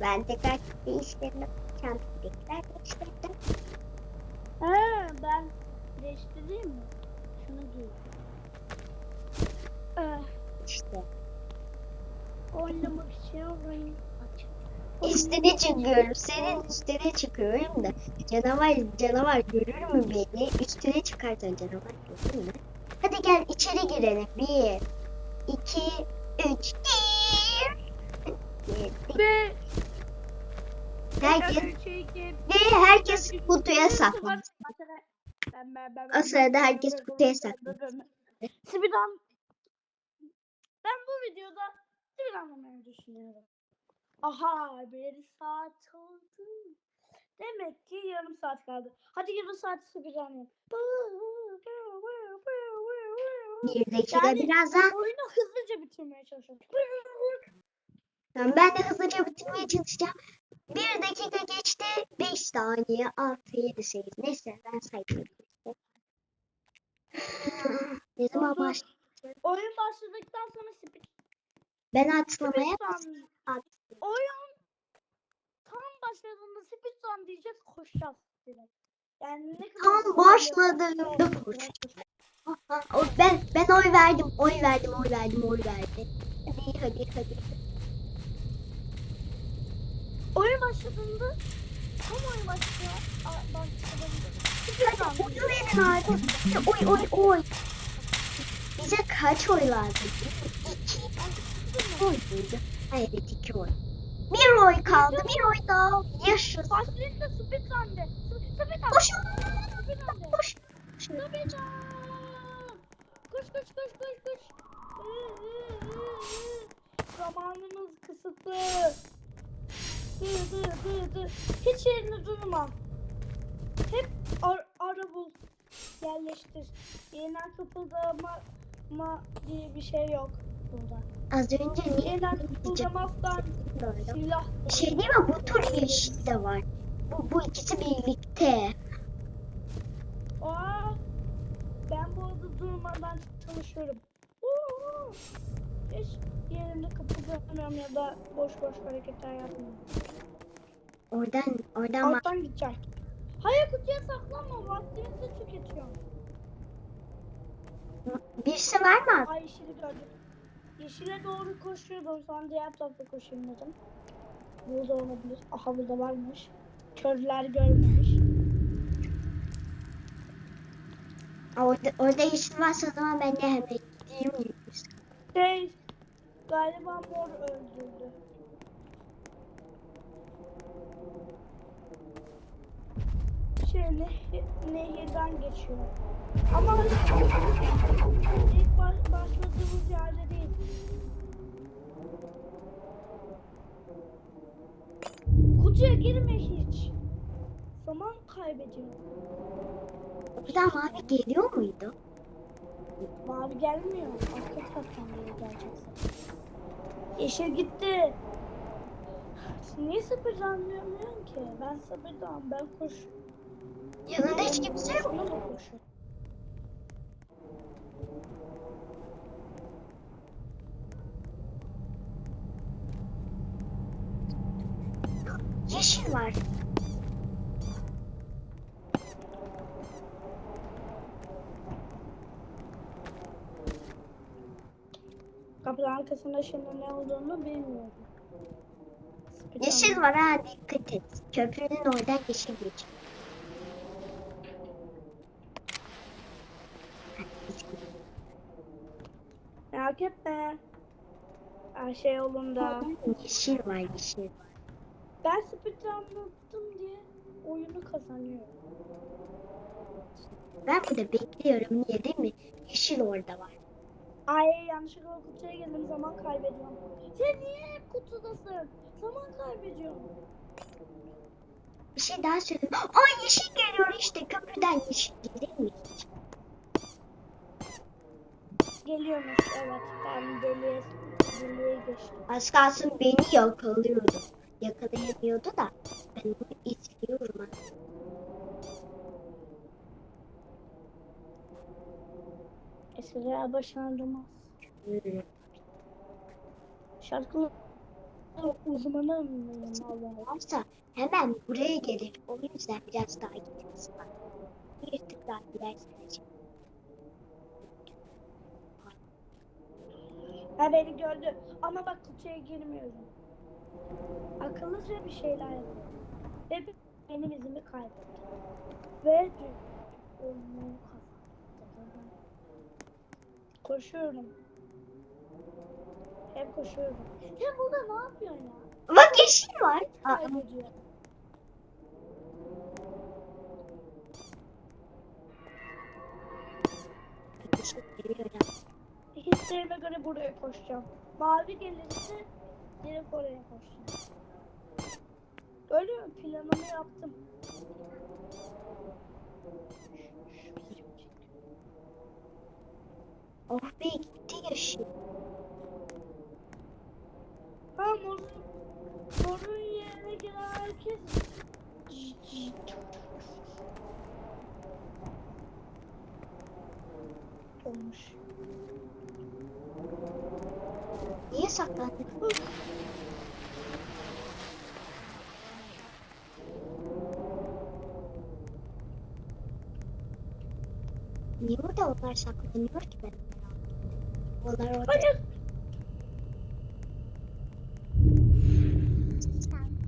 Ben tekrar değiştirdim. Çanta tekrar değiştirdim. Ha, ben değiştireyim mi? Şunu giy. Ee, İşte. oynamak için oyun aç. Üstüne çıkıyorum. Senin üstüne çıkıyorum da canavar canavar görür mü beni? Üstüne çıkarsan canavar görür mü? Hadi gel içeri girelim. Bir, iki, üç. Girdik. Ve Herkes şey ve herkes kutuya ben, O sırada herkes kutuya saklanır. Speedrun. Ben bu videoda speedrunlamayı düşünüyorum. Aha bir saat oldu. Demek ki yarım saat kaldı. Hadi yarım saat speedrunlayalım. Bir dakika Yani- biraz daha. Oyunu hızlıca bitirmeye çalışıyorum. Ben de hızlıca bitirmeye çalışacağım. Bir dakika geçti. Beş saniye. Altı, yedi, sekiz. Neyse ben sayıyorum. ne zaman başladı? Oyun başladıktan sonra speed Ben atlamaya speedrun. at. Oyun tam başladığında speedrun diyeceğiz koşacağız direkt. Yani ne kadar Tam başladığında koşacağız. Ben ben oy verdim. Oy verdim. Oy verdim. Oy verdim. Hadi hadi hadi. Oyun başladığında tam oyun başlıyor. Başladığında abi. Oy oy oy. Bize kaç oy lazım? İki oy muydu? Hayır iki oy. Bir oy kaldı. Bir oy daha. Yaşasın. Başlayınca speedrun de. Speedrun. Koşun. Speedrun de. Koş. Speedrun. Koş koş koş koş koş. Zamanımız kısıtlı. Dı dı dı dı. Hiç yerinde durma. Hep ar ara bul. Yerleştir. Yeniden kıpıldama ma diye bir şey yok burada. Az önce niye Yeniden kıpıldamazsan Doğru. silah. Şey değil mi? Bu tur yeşil de var. Bu, bu ikisi birlikte. Aa, ben bu arada durmadan çalışıyorum. Uuu. Hiç yerimde kıpırdamıyorum ya da boş boş hareketler yapmıyorum. Oradan oradan bak. Alttan gideceğim. Hayır kutuya saklanma. Vaktimizi tüketiyor. Birisi var mı? Ay yeşili gördüm. Yeşile doğru koşuyordum. Sonra diğer tarafa koşayım dedim. Burada olabilir. Aha burada varmış. Körler görmemiş. Orada, orada yeşil varsa o zaman ben de hemen gideyim. Şey, galiba mor öldürdü. Şey, nehir, nehirden geçiyor. Ama ilk baş, başladığımız yerde değil. Kutuya girme hiç. Zaman kaybediyor. Buradan mavi geliyor muydu? Mavi gelmiyor. Arka taraftan geri geleceksin. Yeşil gitti. Niye sabırlanmıyorum ki? Ben sabırdan, ben koş. Yanında hiç kimse yok. Koşuyorum. Yeşil var. Kapının arkasında şimdi ne olduğunu bilmiyorum. Yeşil var ha dikkat et. Köprünün oradan yeşil geçiyor. Merak etme. Her şey yolunda. Yeşil var yeşil. Ben speedrunladım diye oyunu kazanıyorum. Ben burada bekliyorum. Niye değil mi? Yeşil orada var. Ay yanlışlıkla kutuya girdim zaman kaybediyorum. Sen niye hep kutudasın? Zaman kaybediyorum. Bir şey daha söyleyeyim. Ay yeşil geliyor işte. Köprüden yeşil gelir mi? Geliyormuş evet ben deliye, deliye geçtim. Az kalsın beni yakalıyordu. Yakalayamıyordu da. Ben onu izliyorum. ha. Eskiler uzmanım mıyım Allah varsa hemen buraya gelir. O yüzden biraz daha gideriz. Bak. Bir tık daha giderseniz. Ha beni gördü. Ama bak kutuya girmiyorum. Akıllıca bir şeyler yapıyor. Ve be- benim izimi kaybetti. Ve kazandı. Koşuyorum. Hep koşuyorum. Sen burada ne yapıyorsun ya? Bak yeşil var. Aa, Kaybediyor. Hislerime göre buraya koşacağım. Mavi gelirse direkt oraya koşacağım. Öyle mi? Planımı yaptım. Oh be gitti yeşil. Ha morun, morun yerine giren herkes olmuş. Niye saklandın? Niye orada onlar saklanıyor ki ben? Onlar orada.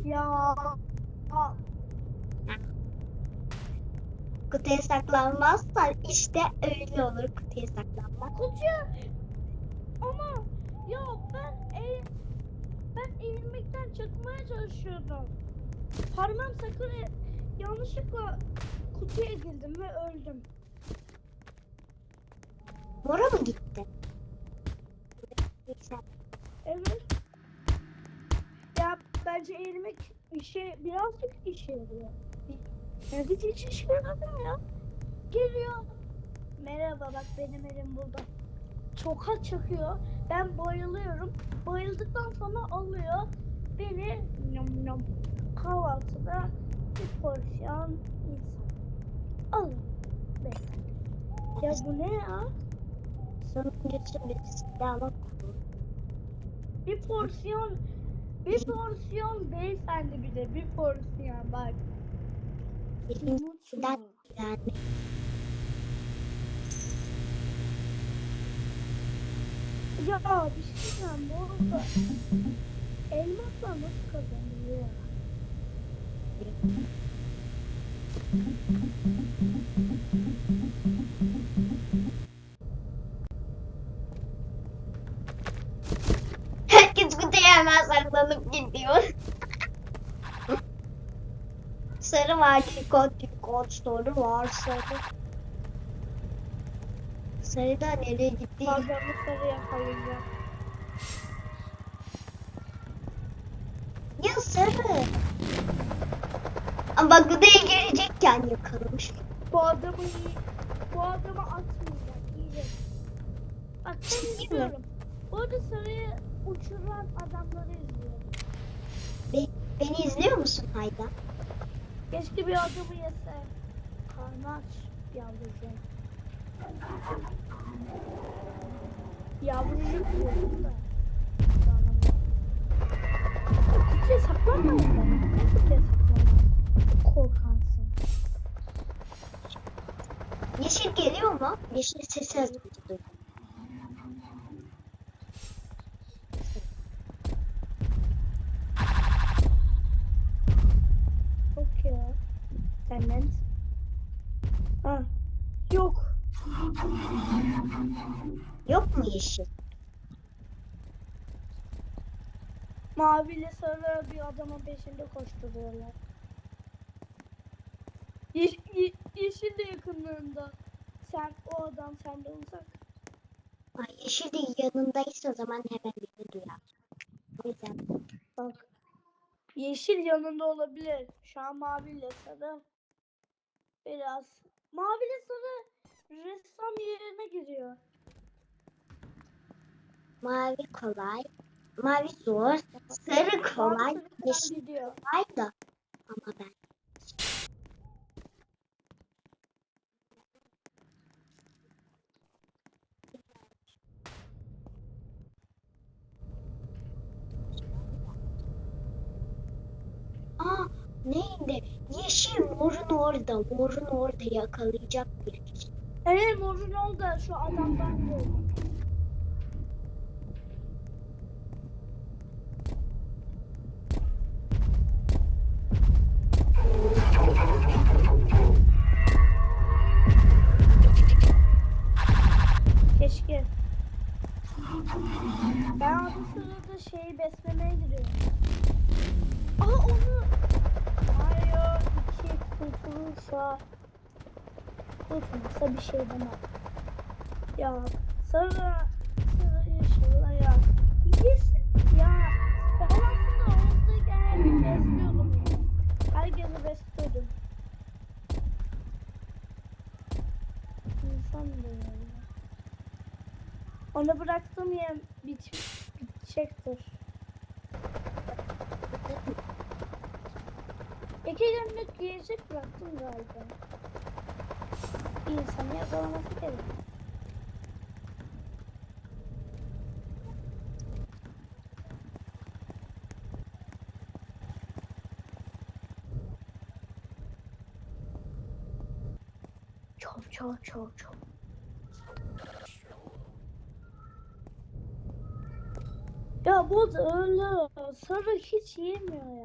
Ya. Kutuya saklanmazsan işte öyle olur kutuya saklanmak. kutuya. Ama ya ben eğ, ben eğilmekten çıkmaya çalışıyordum. Parmağım sakın e- yanlışlıkla kutuya ezildim ve öldüm. Mora mı gitti? Neyse. Evet. Ya bence eğilmek işe birazcık işe yarıyor. Ya hiç hiç işe yaramadım ya. Geliyor. Merhaba bak benim elim burada. Tokat çakıyor. Ben bayılıyorum. Bayıldıktan sonra alıyor. Beni nom nom kahvaltıda bir porsiyon insan. Alın. Beyefendi. Ya bu ne ya? Sonuncusu birisi de ama Bir porsiyon bir porsiyon beyefendi bir de bir porsiyon bak. Ya bir şey diyeceğim bu arada. Elmasla nasıl kazanılıyor? Saklanıp gidiyor. sarı var, trikot, trikot, soru var, sarı. Sarı da nereye gitti? Pazarlıkları yakalayacağım. Ya sarı. Ama bak kutuya girecekken yakalamış. Bu adamı bu adamı atmayacak. Yiyecek. Bak ben izliyorum. Orada sarıyı uçuran adamları izliyorum. Be- beni izliyor musun Hayda? Keşke bir adamı yese. Karnı aç yavrucuğum. Yavrucuk diyorum da. Kutuya saklanma. Ne kutuya saklanma? Korkansın. Yeşil geliyor mu? Yeşil sesi az duydum. Yok ya. Senden. Ha. Yok. Yok mu yeşil? Mavi ile sarı bir adamın peşinde koşturuyorlar. Yeş ye- yeşil de yakınlarında. Sen o adam senden uzak. Ay yeşil de yanındaysa o zaman hemen beni duyar. O yüzden Bak. Yeşil yanında olabilir. Şu an mavi ile sarı. Biraz. Mavi ile sarı ressam yerine giriyor. mavi kolay. Mavi zor. Sarı kolay. Yeşil kolay da. Ama ben Neydi? Yeşil morun orada. Morun orada yakalayacak bir kişi. Evet morun oldu şu adamdan gördüm. Keşke. Ben arada sırada şeyi beslemeye gidiyorum. Aa onu. Kurtulursa. Kurtulursa bir şey demem. Ya sarı sarı inşallah ya. Yes. Ya ben aslında oradaki herkesi besliyordum. Herkesi besliyordum. İnsan yani. Onu bıraktım ya bit bitecektir. İki günlük yiyecek bıraktım galiba. İnsanı yakalaması gerek. Çok çok çok çok. Ya bu da öyle. Sarı hiç yemiyor ya.